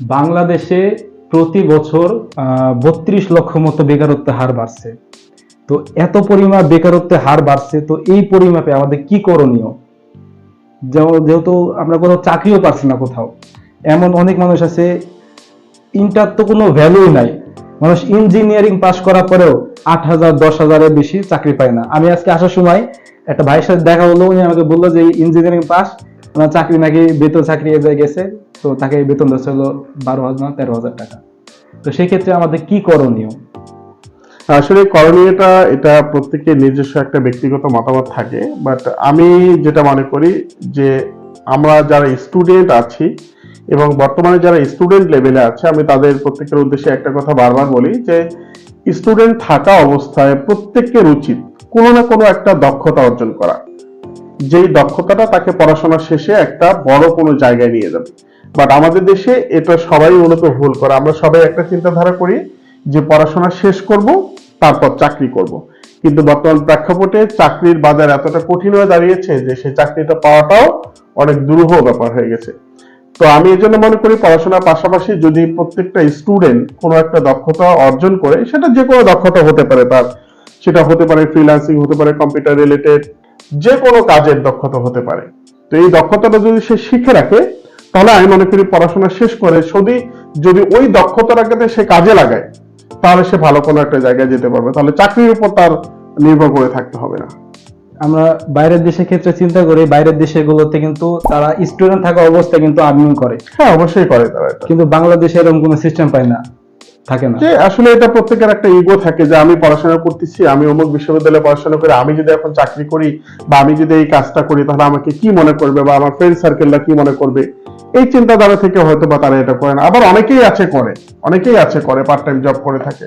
বাংলাদেশে প্রতি বছর বত্রিশ লক্ষ মতো বেকারত্বের হার বাড়ছে। তো এত পরিমাণ বেকারত্বের হার বাড়ছে, তো এই পরিমাপে আমাদের কি করণীয়? যেহেতু আমরা কোনো চাকরিও পাচ্ছি না কোথাও, এমন অনেক মানুষ আছে ইন্টার তো কোনো ভ্যালুই নাই। মানুষ ইঞ্জিনিয়ারিং পাশ করার পরেও আট হাজার, দশ হাজারের বেশি চাকরি পায় না। আমি আজকে আসার সময় একটা ভাইয়ের সাথে দেখা হলো, উনি আমাকে বলল যে ইঞ্জিনিয়ারিং পাস ওনার চাকরি নাকি বেতন চাকরি এ গেছে। তো তাকে বেতন দিচ্ছে হলো বারো হাজার না তেরো হাজার টাকা। তো সেই ক্ষেত্রে আমাদের কি করণীয়? আসলে করণীয়টা এটা প্রত্যেকের নিজস্ব একটা ব্যক্তিগত মতামত থাকে বাট আমি যেটা মনে করি যে আমরা যারা স্টুডেন্ট আছি এবং বর্তমানে যারা স্টুডেন্ট লেভেলে আছে, আমি তাদের প্রত্যেকের উদ্দেশ্যে একটা কথা বারবার বলি যে স্টুডেন্ট থাকা অবস্থায় প্রত্যেকের উচিত কোনো না কোনো একটা দক্ষতা অর্জন করা। যেই দক্ষতাটা তাকে পড়াশোনা শেষে একটা বড় কোনো জায়গায় নিয়ে যাবে। বাট আমাদের দেশে এটা সবাই মূলত ভুল করে। আমরা সবাই একটা চিন্তাধারা করি যে পড়াশোনা শেষ করব, তারপর চাকরি করব। কিন্তু বর্তমান প্রেক্ষাপটে চাকরির বাজার এতটা কঠিন হয়ে দাঁড়িয়েছে যে সেই চাকরিটা পাওয়াটাও অনেক দুরূহ ব্যাপার হয়ে গেছে। তো আমি এই জন্য মনে করি পড়াশোনার পাশাপাশি যদি প্রত্যেকটা স্টুডেন্ট কোনো একটা দক্ষতা অর্জন করে, সেটা যে কোনো দক্ষতা হতে পারে তার। সেটা হতে পারে ফ্রিল্যান্সিং হতে পারে কম্পিউটার রিলেটেড যে কোনো কাজের দক্ষতা হতে পারে। তো এই দক্ষতাটা যদি সে শিখে রাখে তাহলে আমি মনে করি পড়াশোনা শেষ করে যদি যদি ওই দক্ষতাটাকে সে কাজে লাগায় তাহলে সে ভালো কোনো একটা জায়গায় যেতে পারবে। তাহলে চাকরির উপর তার নির্ভর করে থাকতে হবে না। আমরা বাইরের দেশের ক্ষেত্রে চিন্তা করি বাইরের দেশগুলোতে কিন্তু তারা স্টুডেন্ট থাকা অবস্থায় কিন্তু আর্নিং করে। হ্যাঁ অবশ্যই করে তারা কিন্তু বাংলাদেশে এরকম কোনো সিস্টেম পায় না। থাকে না। যে আসলে এটা প্রত্যেকের একটা ইগো থাকে যে আমি পড়াশোনা করতেছি, আমি অমুক বিশ্ববিদ্যালয়ে পড়াশোনা করে, আমি যদি এখন চাকরি করি বা আমি যদি এই কাজটা করি, তাহলে আমাকে কি মনে করবে বা আমার ফ্রেন্ড সার্কেলটা কি মনে করবে? এই চিন্তাধারা থেকে হয়তো বা তারা এটা করে না। আবার অনেকেই আছে করে, অনেকেই আছে করে পার্ট টাইম জব করে থাকে।